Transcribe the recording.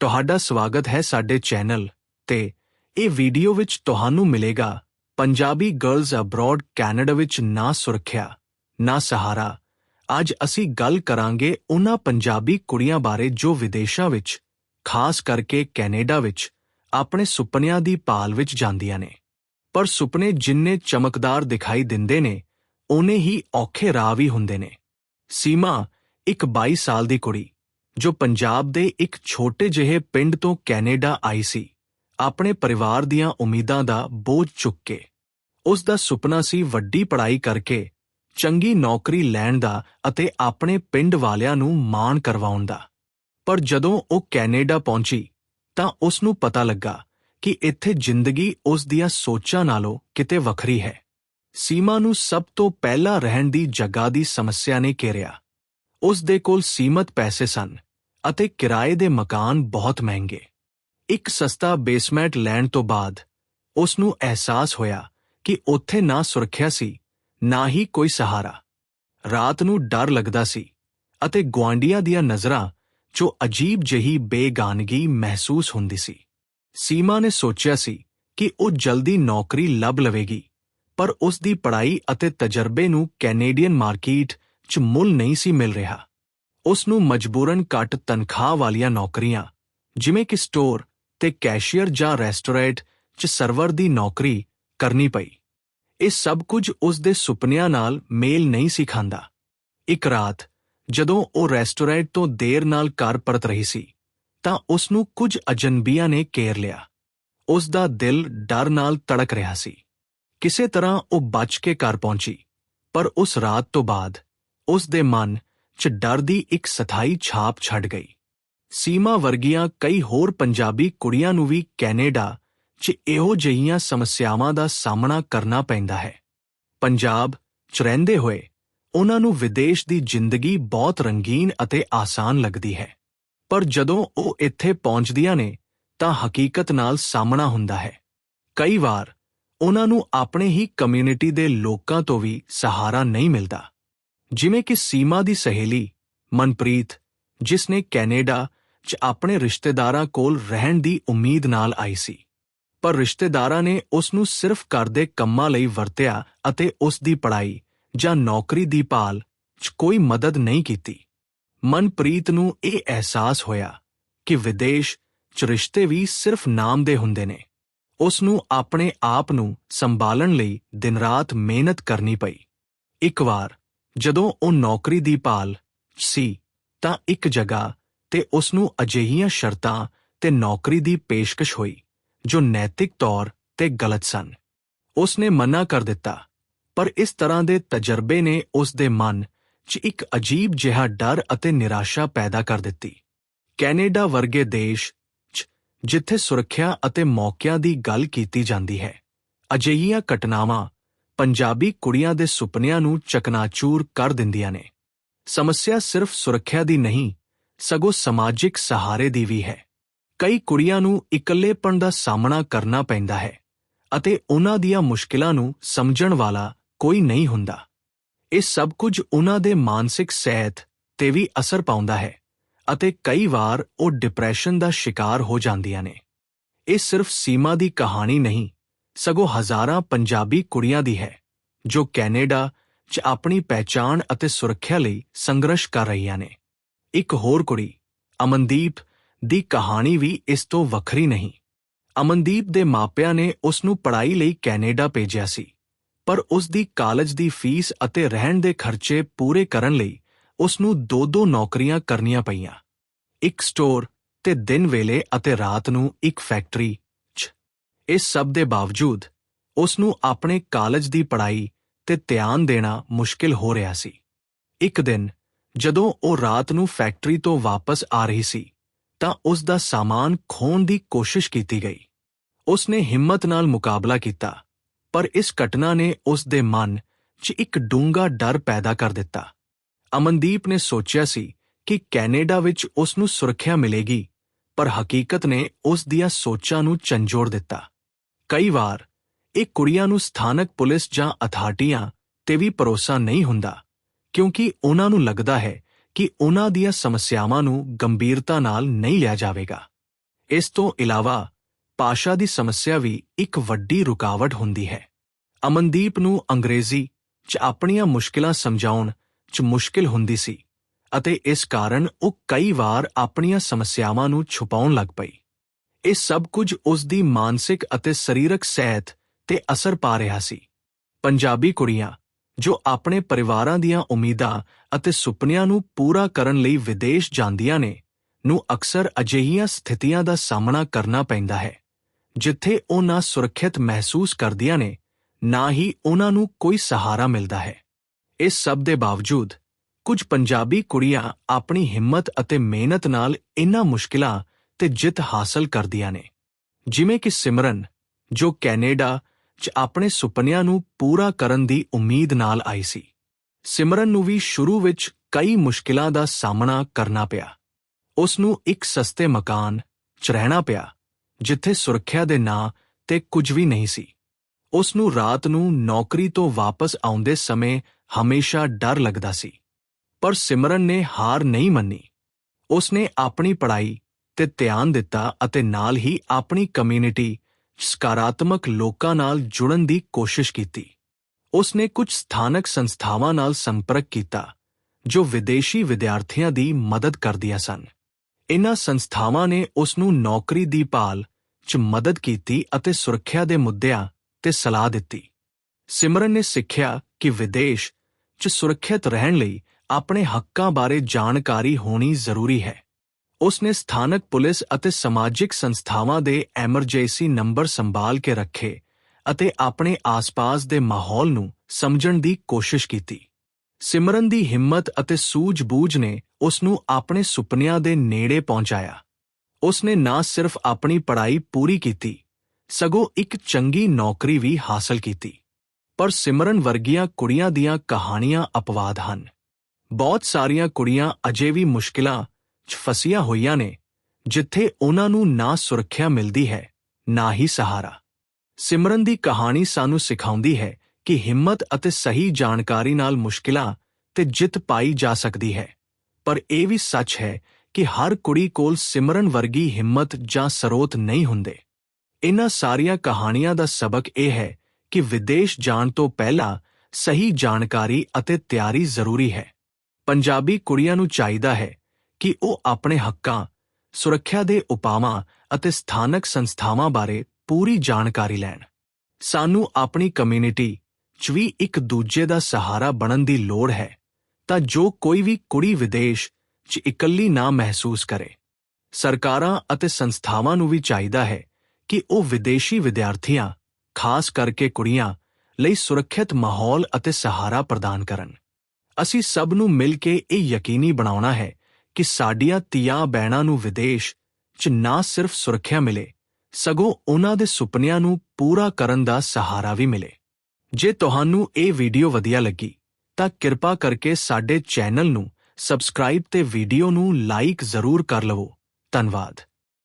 ਤੁਹਾਡਾ ਸਵਾਗਤ ਹੈ ਸਾਡੇ ਚੈਨਲ ਤੇ ਇਹ ਵੀਡੀਓ ਵਿੱਚ ਤੁਹਾਨੂੰ ਮਿਲੇਗਾ। ਪੰਜਾਬੀ ਗਰਲਜ਼ ਅਬਰੋਡ ਕੈਨੇਡਾ ਵਿੱਚ ਨਾ ਸੁਰੱਖਿਆ, ਨਾ ਸਹਾਰਾ। ਅੱਜ ਅਸੀਂ ਗੱਲ ਕਰਾਂਗੇ ਉਹਨਾਂ ਪੰਜਾਬੀ ਕੁੜੀਆਂ ਬਾਰੇ ਜੋ ਵਿਦੇਸ਼ਾਂ ਵਿੱਚ, ਖਾਸ ਕਰਕੇ ਕੈਨੇਡਾ ਵਿੱਚ, ਆਪਣੇ ਸੁਪਨਿਆਂ ਦੀ ਭਾਲ ਵਿੱਚ ਜਾਂਦੀਆਂ ਨੇ। ਪਰ ਸੁਪਨੇ ਜਿੰਨੇ ਚਮਕਦਾਰ ਦਿਖਾਈ ਦਿੰਦੇ ਨੇ, ਓਨੇ ਹੀ ਔਖੇ ਰਾਹ ਵੀ ਹੁੰਦੇ ਨੇ। ਸੀਮਾ, ਇੱਕ 22 ਸਾਲ ਦੀ ਕੁੜੀ। ਜੋ ਪੰਜਾਬ ਦੇ ਇੱਕ ਛੋਟੇ ਜਿਹੇ ਪਿੰਡ ਤੋਂ ਕੈਨੇਡਾ ਆਈ ਸੀ, ਆਪਣੇ ਪਰਿਵਾਰ ਦੀਆਂ ਉਮੀਦਾਂ ਦਾ ਬੋਝ ਚੁੱਕ ਕੇ। ਉਸ ਦਾ ਸੁਪਨਾ ਸੀ ਵੱਡੀ ਪੜ੍ਹਾਈ ਕਰਕੇ, ਚੰਗੀ ਨੌਕਰੀ ਲੈਣ ਦਾ ਅਤੇ ਆਪਣੇ ਪਿੰਡ ਵਾਲਿਆਂ ਨੂੰ ਮਾਣ ਕਰਵਾਉਣ ਦਾ। ਪਰ ਜਦੋਂ ਉਹ ਕੈਨੇਡਾ ਪਹੁੰਚੀ, ਤਾਂ ਉਸ ਨੂੰ ਪਤਾ ਲੱਗਾ ਕਿ ਇੱਥੇ ਜ਼ਿੰਦਗੀ ਉਸ ਦੀਆਂ ਸੋਚਾਂ ਨਾਲੋਂ ਕਿਤੇ ਵੱਖਰੀ ਹੈ। ਸੀਮਾ ਨੂੰ ਸਭ ਤੋਂ ਪਹਿਲਾਂ ਰਹਿਣ ਦੀ ਜਗ੍ਹਾ ਦੀ ਸਮੱਸਿਆ ਨੇ ਘੇਰਿਆ। ਉਸ ਦੇ ਕੋਲ ਸੀਮਤ ਪੈਸੇ ਸਨ। ਅਤੇ ਕਿਰਾਏ ਦੇ ਮਕਾਨ ਬਹੁਤ ਮਹਿੰਗੇ। ਇੱਕ ਸਸਤਾ ਬੇਸਮੈਂਟ ਲੈਣ ਤੋਂ ਬਾਅਦ ਉਸ ਨੂੰ ਅਹਿਸਾਸ ਹੋਇਆ ਕਿ ਉੱਥੇ ਨਾ ਸੁਰੱਖਿਆ ਸੀ, ਨਾ ਹੀ ਕੋਈ ਸਹਾਰਾ। ਰਾਤ ਨੂੰ ਡਰ ਲੱਗਦਾ ਸੀ ਅਤੇ ਗੁਆਂਢੀਆਂ ਦੀਆਂ ਨਜ਼ਰਾਂ ਜੋ ਅਜੀਬ ਜਿਹੀ ਬੇਗਾਨਗੀ ਮਹਿਸੂਸ ਹੁੰਦੀ ਸੀ। ਸੀਮਾ ਨੇ ਸੋਚਿਆ ਸੀ ਕਿ ਉਹ ਜਲਦੀ ਨੌਕਰੀ ਲੱਭ ਲਵੇਗੀ, ਪਰ ਉਸ ਦੀ ਪੜ੍ਹਾਈ ਅਤੇ ਤਜਰਬੇ ਨੂੰ ਕੈਨੇਡੀਅਨ ਮਾਰਕੀਟ 'ਚ ਮੁੱਲ ਨਹੀਂ ਸੀ ਮਿਲ ਰਿਹਾ। ਉਸ ਨੂੰ ਮਜਬੂਰਨ ਘੱਟ ਤਨਖਾਹ ਵਾਲੀਆਂ ਨੌਕਰੀਆਂ, ਜਿਵੇਂ ਕਿ ਸਟੋਰ ਤੇ ਕੈਸ਼ੀਅਰ ਜਾਂ ਰੈਸਟੋਰੈਂਟ 'ਚ ਸਰਵਰ ਦੀ ਨੌਕਰੀ ਕਰਨੀ ਪਈ। ਇਹ ਸਭ ਕੁਝ ਉਸ ਦੇ ਸੁਪਨਿਆਂ ਨਾਲ ਮੇਲ ਨਹੀਂ ਸੀ ਖਾਂਦਾ। ਇੱਕ ਰਾਤ, ਜਦੋਂ ਉਹ ਰੈਸਟੋਰੈਂਟ ਤੋਂ ਦੇਰ ਨਾਲ ਘਰ ਪਰਤ ਰਹੀ ਸੀ, ਤਾਂ ਉਸ ਨੂੰ ਕੁਝ ਅਜਨਬੀਆਂ ਨੇ ਘੇਰ ਲਿਆ। ਉਸ ਦਾ ਦਿਲ ਡਰ ਨਾਲ ਤੜਕ ਰਿਹਾ ਸੀ। ਕਿਸੇ ਤਰ੍ਹਾਂ ਉਹ ਬਚ ਕੇ ਘਰ ਪਹੁੰਚੀ, ਪਰ ਉਸ ਰਾਤ ਤੋਂ ਬਾਅਦ ਉਸ ਦੇ ਮਨ 'ਚ ਡਰ ਦੀ ਇੱਕ ਸਥਾਈ ਛਾਪ ਛੱਡ ਗਈ। ਸੀਮਾ ਵਰਗੀਆਂ ਕਈ ਹੋਰ ਪੰਜਾਬੀ ਕੁੜੀਆਂ ਨੂੰ ਵੀ ਕੈਨੇਡਾ 'ਚ ਇਹੋ ਜਿਹੀਆਂ ਸਮੱਸਿਆਵਾਂ ਦਾ ਸਾਹਮਣਾ ਕਰਨਾ ਪੈਂਦਾ ਹੈ। ਪੰਜਾਬ 'ਚ ਰਹਿੰਦੇ ਹੋਏ ਉਹਨਾਂ ਨੂੰ ਵਿਦੇਸ਼ ਦੀ ਜ਼ਿੰਦਗੀ ਬਹੁਤ ਰੰਗੀਨ ਅਤੇ ਆਸਾਨ ਲੱਗਦੀ ਹੈ। ਪਰ ਜਦੋਂ ਉਹ ਇੱਥੇ ਪਹੁੰਚਦੀਆਂ ਨੇ, ਤਾਂ ਹਕੀਕਤ ਨਾਲ ਸਾਹਮਣਾ ਹੁੰਦਾ ਹੈ। ਕਈ ਵਾਰ ਉਹਨਾਂ ਨੂੰ ਆਪਣੇ ਹੀ ਕਮਿਊਨਿਟੀ ਦੇ ਲੋਕਾਂ ਤੋਂ ਵੀ ਸਹਾਰਾ ਨਹੀਂ ਮਿਲਦਾ। ਜਿਵੇਂ ਕਿ ਸੀਮਾ ਦੀ ਸਹੇਲੀ, ਮਨਪ੍ਰੀਤ, ਜਿਸ ਨੇ ਕੈਨੇਡਾ 'ਚ ਆਪਣੇ ਰਿਸ਼ਤੇਦਾਰਾਂ ਕੋਲ ਰਹਿਣ ਦੀ ਉਮੀਦ ਨਾਲ ਆਈ ਸੀ। ਪਰ ਰਿਸ਼ਤੇਦਾਰਾਂ ਨੇ ਉਸ ਨੂੰ ਸਿਰਫ ਘਰ ਦੇ ਕੰਮਾਂ ਲਈ ਵਰਤਿਆ ਅਤੇ ਉਸ ਦੀ ਪੜ੍ਹਾਈ ਜਾਂ ਨੌਕਰੀ ਦੀ ਭਾਲ 'ਚ ਕੋਈ ਮਦਦ ਨਹੀਂ ਕੀਤੀ। ਮਨਪ੍ਰੀਤ ਨੂੰ ਇਹ ਅਹਿਸਾਸ ਹੋਇਆ ਕਿ ਵਿਦੇਸ਼ 'ਚ ਰਿਸ਼ਤੇ ਵੀ ਸਿਰਫ ਨਾਮ ਦੇ ਹੁੰਦੇ ਨੇ। ਉਸ ਨੂੰ ਆਪਣੇ ਆਪ ਨੂੰ ਸੰਭਾਲਣ ਲਈ ਦਿਨ-ਰਾਤ ਮਿਹਨਤ ਕਰਨੀ ਪਈ। ਇੱਕ ਵਾਰ ਜਦੋਂ ਉਹ ਨੌਕਰੀ ਦੀ ਭਾਲ ਸੀ ਤਾਂ ਇੱਕ ਜਗ੍ਹਾ ਤੇ ਉਸ ਨੂੰ ਅਜਿਹੀਆਂ ਸ਼ਰਤਾਂ ਤੇ ਨੌਕਰੀ ਦੀ ਪੇਸ਼ਕਸ਼ ਹੋਈ, ਜੋ ਨੈਤਿਕ ਤੌਰ ਤੇ ਗਲਤ ਸਨ। ਉਸ ਨੇ ਮਨਾ ਕਰ ਦਿੱਤਾ, ਪਰ ਇਸ ਤਰ੍ਹਾਂ ਦੇ ਤਜਰਬੇ ਨੇ ਉਸ ਦੇ ਮਨ 'ਚ ਇੱਕ ਅਜੀਬ ਜਿਹਾ ਡਰ ਅਤੇ ਨਿਰਾਸ਼ਾ ਪੈਦਾ ਕਰ ਦਿੱਤੀ। ਕੈਨੇਡਾ ਵਰਗੇ ਦੇਸ਼ 'ਚ ਜਿੱਥੇ ਸੁਰੱਖਿਆ ਅਤੇ ਮੌਕਿਆਂ ਦੀ ਗੱਲ ਕੀਤੀ ਜਾਂਦੀ ਹੈ, ਅਜਿਹੀਆਂ ਘਟਨਾਵਾਂ ਪੰਜਾਬੀ ਕੁੜੀਆਂ ਦੇ ਸੁਪਨਿਆਂ ਨੂੰ ਚਕਨਾਚੂਰ ਕਰ ਦਿੰਦੀਆਂ ਨੇ। ਸਮੱਸਿਆ ਸਿਰਫ ਸੁਰੱਖਿਆ ਦੀ ਨਹੀਂ, ਸਗੋਂ ਸਮਾਜਿਕ ਸਹਾਰੇ ਦੀ ਵੀ ਹੈ। ਕਈ ਕੁੜੀਆਂ ਨੂੰ ਇਕੱਲੇਪਣ ਦਾ ਸਾਹਮਣਾ ਕਰਨਾ ਪੈਂਦਾ ਹੈ ਅਤੇ ਉਹਨਾਂ ਦੀਆਂ ਮੁਸ਼ਕਿਲਾਂ ਨੂੰ ਸਮਝਣ ਵਾਲਾ ਕੋਈ ਨਹੀਂ ਹੁੰਦਾ। ਇਹ ਸਭ ਕੁਝ ਉਹਨਾਂ ਦੇ ਮਾਨਸਿਕ ਸਿਹਤ ਤੇ ਵੀ ਅਸਰ ਪਾਉਂਦਾ ਹੈ ਅਤੇ ਕਈ ਵਾਰ ਉਹ ਡਿਪਰੈਸ਼ਨ ਦਾ ਸ਼ਿਕਾਰ ਹੋ ਜਾਂਦੀਆਂ ਨੇ। ਇਹ ਸਿਰਫ ਸੀਮਾ ਦੀ ਕਹਾਣੀ ਨਹੀਂ ਸਗੋਂ ਹਜ਼ਾਰਾਂ ਪੰਜਾਬੀ ਕੁੜੀਆਂ ਦੀ ਹੈ, ਜੋ ਕੈਨੇਡਾ 'ਚ ਆਪਣੀ ਪਹਿਚਾਣ ਅਤੇ ਸੁਰੱਖਿਆ ਲਈ ਸੰਘਰਸ਼ ਕਰ ਰਹੀਆਂ ਨੇ। ਇੱਕ ਹੋਰ ਕੁੜੀ, ਅਮਨਦੀਪ, ਦੀ ਕਹਾਣੀ ਵੀ ਇਸ ਤੋਂ ਵੱਖਰੀ ਨਹੀਂ। ਅਮਨਦੀਪ ਦੇ ਮਾਪਿਆਂ ਨੇ ਉਸ ਨੂੰ ਪੜ੍ਹਾਈ ਲਈ ਕੈਨੇਡਾ ਭੇਜਿਆ ਸੀ, ਪਰ ਉਸ ਦੀ ਕਾਲਜ ਦੀ ਫੀਸ ਅਤੇ ਰਹਿਣ ਦੇ ਖਰਚੇ ਪੂਰੇ ਕਰਨ ਲਈ ਉਸ ਨੂੰ ਦੋ-ਦੋ ਨੌਕਰੀਆਂ ਕਰਨੀਆਂ ਪਈਆਂ। ਇੱਕ ਸਟੋਰ ਤੇ ਦਿਨ ਵੇਲੇ ਅਤੇ ਰਾਤ ਨੂੰ ਇੱਕ ਫੈਕਟਰੀ ਇਸ ਸਭ ਦੇ ਬਾਵਜੂਦ ਉਸ ਨੂੰ ਆਪਣੇ ਕਾਲਜ ਦੀ ਪੜ੍ਹਾਈ ਤੇ ਧਿਆਨ ਦੇਣਾ ਮੁਸ਼ਕਿਲ ਹੋ ਰਿਹਾ ਸੀ। ਇੱਕ ਦਿਨ ਜਦੋਂ ਉਹ ਰਾਤ ਨੂੰ ਫੈਕਟਰੀ ਤੋਂ ਵਾਪਸ ਆ ਰਹੀ ਸੀ ਤਾਂ ਉਸ ਦਾ ਸਾਮਾਨ ਖੋਣ ਦੀ ਕੋਸ਼ਿਸ਼ ਕੀਤੀ ਗਈ। ਉਸ ਨੇ ਹਿੰਮਤ ਨਾਲ ਮੁਕਾਬਲਾ ਕੀਤਾ, ਪਰ ਇਸ ਘਟਨਾ ਨੇ ਉਸ ਦੇ ਮਨ 'ਚ ਇੱਕ ਡੂੰਘਾ ਡਰ ਪੈਦਾ ਕਰ ਦਿੱਤਾ। ਅਮਨਦੀਪ ਨੇ ਸੋਚਿਆ ਸੀ ਕਿ ਕੈਨੇਡਾ ਵਿੱਚ ਉਸ ਨੂੰ ਸੁਰੱਖਿਆ ਮਿਲੇਗੀ, ਪਰ ਹਕੀਕਤ ਨੇ ਉਸ ਦੀਆਂ ਸੋਚਾਂ ਨੂੰ ਚੰਜੋੜ ਦਿੱਤਾ। ਕਈ ਵਾਰ ਇਹ ਕੁੜੀਆਂ ਨੂੰ ਸਥਾਨਕ ਪੁਲਿਸ ਜਾਂ ਅਥਾਰਟੀਆਂ ਤੇ ਵੀ ਭਰੋਸਾ ਨਹੀਂ ਹੁੰਦਾ, ਕਿਉਂਕਿ ਉਹਨਾਂ ਨੂੰ ਲੱਗਦਾ ਹੈ ਕਿ ਉਹਨਾਂ ਦੀਆਂ ਸਮੱਸਿਆਵਾਂ ਨੂੰ ਗੰਭੀਰਤਾ ਨਾਲ ਨਹੀਂ ਲਿਆ ਜਾਵੇਗਾ। ਇਸ ਤੋਂ ਇਲਾਵਾ ਭਾਸ਼ਾ ਦੀ ਸਮੱਸਿਆ ਵੀ ਇੱਕ ਵੱਡੀ ਰੁਕਾਵਟ ਹੁੰਦੀ ਹੈ। ਅਮਨਦੀਪ ਨੂੰ ਅੰਗਰੇਜ਼ੀ 'ਚ ਆਪਣੀਆਂ ਮੁਸ਼ਕਿਲਾਂ ਸਮਝਾਉਣ 'ਚ ਮੁਸ਼ਕਿਲ ਹੁੰਦੀ ਸੀ ਅਤੇ ਇਸ ਕਾਰਨ ਉਹ ਕਈ ਵਾਰ ਆਪਣੀਆਂ ਸਮੱਸਿਆਵਾਂ ਨੂੰ ਛੁਪਾਉਣ ਲੱਗ ਪਈ। ਇਹ ਸਭ ਕੁਝ ਉਸ ਦੀ ਮਾਨਸਿਕ ਅਤੇ ਸਰੀਰਕ ਸਿਹਤ ਤੇ ਅਸਰ ਪਾ ਰਿਹਾ ਸੀ। ਪੰਜਾਬੀ ਕੁੜੀਆਂ, ਜੋ ਆਪਣੇ ਪਰਿਵਾਰਾਂ ਦੀਆਂ ਉਮੀਦਾਂ ਅਤੇ ਸੁਪਨਿਆਂ ਨੂੰ ਪੂਰਾ ਕਰਨ ਲਈ ਵਿਦੇਸ਼ ਜਾਂਦੀਆਂ ਨੇ, ਨੂੰ ਅਕਸਰ ਅਜਿਹੀਆਂ ਸਥਿਤੀਆਂ ਦਾ ਸਾਹਮਣਾ ਕਰਨਾ ਪੈਂਦਾ ਹੈ, ਜਿੱਥੇ ਉਹ ਨਾ ਸੁਰੱਖਿਅਤ ਮਹਿਸੂਸ ਕਰਦੀਆਂ ਨੇ, ਨਾ ਹੀ ਉਹਨਾਂ ਨੂੰ ਕੋਈ ਸਹਾਰਾ ਮਿਲਦਾ ਹੈ। ਇਸ ਸਭ ਦੇ ਬਾਵਜੂਦ, ਕੁਝ ਪੰਜਾਬੀ ਕੁੜੀਆਂ ਆਪਣੀ ਹਿੰਮਤ ਅਤੇ ਮਿਹਨਤ ਨਾਲ ਇਨ੍ਹਾਂ ਮੁਸ਼ਕਿਲਾਂ ਤੇ ਜਿੱਤ ਹਾਸਲ ਕਰਦੀਆਂ ਨੇ। ਜਿਵੇਂ ਕਿ ਸਿਮਰਨ, ਜੋ ਕੈਨੇਡਾ 'ਚ ਆਪਣੇ ਸੁਪਨਿਆਂ ਨੂੰ ਪੂਰਾ ਕਰਨ ਦੀ ਉਮੀਦ ਨਾਲ ਆਈ ਸੀ। ਸਿਮਰਨ ਨੂੰ ਵੀ ਸ਼ੁਰੂ ਵਿੱਚ ਕਈ ਮੁਸ਼ਕਿਲਾਂ ਦਾ ਸਾਹਮਣਾ ਕਰਨਾ ਪਿਆ। ਉਸ ਨੂੰ ਇੱਕ ਸਸਤੇ ਮਕਾਨ 'ਚ ਰਹਿਣਾ ਪਿਆ, ਜਿੱਥੇ ਸੁਰੱਖਿਆ ਦੇ ਨਾਂ ਤੇ ਕੁਝ ਵੀ ਨਹੀਂ ਸੀ। ਉਸ ਨੂੰ ਰਾਤ ਨੂੰ ਨੌਕਰੀ ਤੋਂ ਵਾਪਸ ਆਉਂਦੇ ਸਮੇਂ ਹਮੇਸ਼ਾ ਡਰ ਲੱਗਦਾ ਸੀ। ਪਰ ਸਿਮਰਨ ਨੇ ਹਾਰ ਨਹੀਂ ਮੰਨੀ। ਉਸ ਨੇ ਆਪਣੀ ਪੜ੍ਹਾਈ ਤੇ ਧਿਆਨ ਦਿੱਤਾ ਅਤੇ ਨਾਲ ਹੀ ਆਪਣੀ ਕਮਿਊਨਿਟੀ ਸਕਾਰਾਤਮਕ ਲੋਕਾਂ ਨਾਲ ਜੁੜਨ ਦੀ ਕੋਸ਼ਿਸ਼ ਕੀਤੀ। ਉਸ ਨੇ ਕੁਝ ਸਥਾਨਕ ਸੰਸਥਾਵਾਂ ਨਾਲ ਸੰਪਰਕ ਕੀਤਾ, ਜੋ ਵਿਦੇਸ਼ੀ ਵਿਦਿਆਰਥੀਆਂ ਦੀ ਮਦਦ ਕਰਦੀਆਂ ਸਨ। ਇਨ੍ਹਾਂ ਸੰਸਥਾਵਾਂ ਨੇ ਉਸ ਨੂੰ ਨੌਕਰੀ ਦੀ ਭਾਲ 'ਚ ਮਦਦ ਕੀਤੀ ਅਤੇ ਸੁਰੱਖਿਆ ਦੇ ਮੁੱਦਿਆਂ ਤੇ ਸਲਾਹ ਦਿੱਤੀ। ਸਿਮਰਨ ਨੇ ਸਿੱਖਿਆ ਕਿ ਵਿਦੇਸ਼ 'ਚ ਸੁਰੱਖਿਅਤ ਰਹਿਣ ਲਈ ਆਪਣੇ ਹੱਕਾਂ ਬਾਰੇ ਜਾਣਕਾਰੀ ਹੋਣੀ ਜ਼ਰੂਰੀ ਹੈ। ਉਸ ਨੇ ਸਥਾਨਕ ਪੁਲਿਸ ਅਤੇ ਸਮਾਜਿਕ ਸੰਸਥਾਵਾਂ ਦੇ ਐਮਰਜੈਂਸੀ ਨੰਬਰ ਸੰਭਾਲ ਕੇ ਰੱਖੇ ਅਤੇ ਆਪਣੇ ਆਸ-ਪਾਸ ਦੇ ਮਾਹੌਲ ਨੂੰ ਸਮਝਣ ਦੀ ਕੋਸ਼ਿਸ਼ ਕੀਤੀ। ਸਿਮਰਨ ਦੀ ਹਿੰਮਤ ਅਤੇ ਸੂਝ-ਬੂਝ ਨੇ ਉਸ ਨੂੰ ਆਪਣੇ ਸੁਪਨਿਆਂ ਦੇ ਨੇੜੇ ਪਹੁੰਚਾਇਆ। ਉਸ ਨੇ ਨਾ ਸਿਰਫ ਆਪਣੀ ਪੜ੍ਹਾਈ ਪੂਰੀ ਕੀਤੀ, ਸਗੋਂ ਇੱਕ ਚੰਗੀ ਨੌਕਰੀ ਵੀ ਹਾਸਲ ਕੀਤੀ। ਪਰ ਸਿਮਰਨ ਵਰਗੀਆਂ ਕੁੜੀਆਂ ਦੀਆਂ ਕਹਾਣੀਆਂ ਅਪਵਾਦ ਹਨ। ਬਹੁਤ ਸਾਰੀਆਂ ਕੁੜੀਆਂ ਅਜੇ ਵੀ ਮੁਸ਼ਕਿਲਾਂ 'ਚ ਫਸੀਆਂ ਹੋਈਆਂ ਨੇ, ਜਿੱਥੇ ਉਹਨਾਂ ਨੂੰ ਨਾ ਸੁਰੱਖਿਆ ਮਿਲਦੀ ਹੈ, ਨਾ ਹੀ ਸਹਾਰਾ। ਸਿਮਰਨ ਦੀ ਕਹਾਣੀ ਸਾਨੂੰ ਸਿਖਾਉਂਦੀ ਹੈ ਕਿ ਹਿੰਮਤ ਅਤੇ ਸਹੀ ਜਾਣਕਾਰੀ ਨਾਲ ਮੁਸ਼ਕਿਲਾਂ ਤੇ ਜਿੱਤ ਪਾਈ ਜਾ ਸਕਦੀ ਹੈ। ਪਰ ਇਹ ਵੀ ਸੱਚ ਹੈ ਕਿ ਹਰ ਕੁੜੀ ਕੋਲ ਸਿਮਰਨ ਵਰਗੀ ਹਿੰਮਤ ਜਾਂ ਸਰੋਤ ਨਹੀਂ ਹੁੰਦੇ। ਇਨ੍ਹਾਂ ਸਾਰੀਆਂ ਕਹਾਣੀਆਂ ਦਾ ਸਬਕ ਇਹ ਹੈ ਕਿ ਵਿਦੇਸ਼ ਜਾਣ ਤੋਂ ਪਹਿਲਾਂ ਸਹੀ ਜਾਣਕਾਰੀ ਅਤੇ ਤਿਆਰੀ ਜ਼ਰੂਰੀ ਹੈ। ਪੰਜਾਬੀ ਕੁੜੀਆਂ ਨੂੰ ਚਾਹੀਦਾ ਹੈ ਕਿ ਉਹ ਆਪਣੇ ਹੱਕਾਂ, ਸੁਰੱਖਿਆ ਦੇ ਉਪਾਵਾਂ ਅਤੇ ਸਥਾਨਕ ਸੰਸਥਾਵਾਂ ਬਾਰੇ ਪੂਰੀ ਜਾਣਕਾਰੀ ਲੈਣ। ਸਾਨੂੰ ਆਪਣੀ ਕਮਿਊਨਿਟੀ 'ਚ ਵੀ ਇੱਕ ਦੂਜੇ ਦਾ ਸਹਾਰਾ ਬਣਨ ਦੀ ਲੋੜ ਹੈ ਤਾਂ ਜੋ ਕੋਈ ਵੀ ਕੁੜੀ ਵਿਦੇਸ਼ 'ਚ ਇਕੱਲੀ ਨਾ ਮਹਿਸੂਸ ਕਰੇ। ਸਰਕਾਰਾਂ ਅਤੇ ਸੰਸਥਾਵਾਂ ਨੂੰ ਵੀ ਚਾਹੀਦਾ ਹੈ ਕਿ ਉਹ ਵਿਦੇਸ਼ੀ ਵਿਦਿਆਰਥੀਆਂ, ਖਾਸ ਕਰਕੇ ਕੁੜੀਆਂ, ਲਈ ਸੁਰੱਖਿਅਤ ਮਾਹੌਲ ਅਤੇ ਸਹਾਰਾ ਪ੍ਰਦਾਨ ਕਰਨ। ਅਸੀਂ ਸਭ ਨੂੰ ਮਿਲ ਕੇ ਇਹ ਯਕੀਨੀ ਬਣਾਉਣਾ ਹੈ ਕਿ ਸਾਡੀਆਂ ਧੀਆਂ ਬਹਿਣਾਂ ਨੂੰ ਵਿਦੇਸ਼ 'ਚ ਨਾ ਸਿਰਫ ਸੁਰੱਖਿਆ ਮਿਲੇ, ਸਗੋਂ ਉਹਨਾਂ ਦੇ ਸੁਪਨਿਆਂ ਨੂੰ ਪੂਰਾ ਕਰਨ ਦਾ ਸਹਾਰਾ ਵੀ ਮਿਲੇ। ਜੇ ਤੁਹਾਨੂੰ ਇਹ ਵੀਡੀਓ ਵਧੀਆ ਲੱਗੀ, ਤਾਂ ਕਿਰਪਾ ਕਰਕੇ ਸਾਡੇ ਚੈਨਲ ਨੂੰ ਸਬਸਕ੍ਰਾਈਬ ਤੇ ਵੀਡੀਓ ਨੂੰ ਲਾਈਕ ਜ਼ਰੂਰ ਕਰ ਲਵੋ। ਧੰਨਵਾਦ।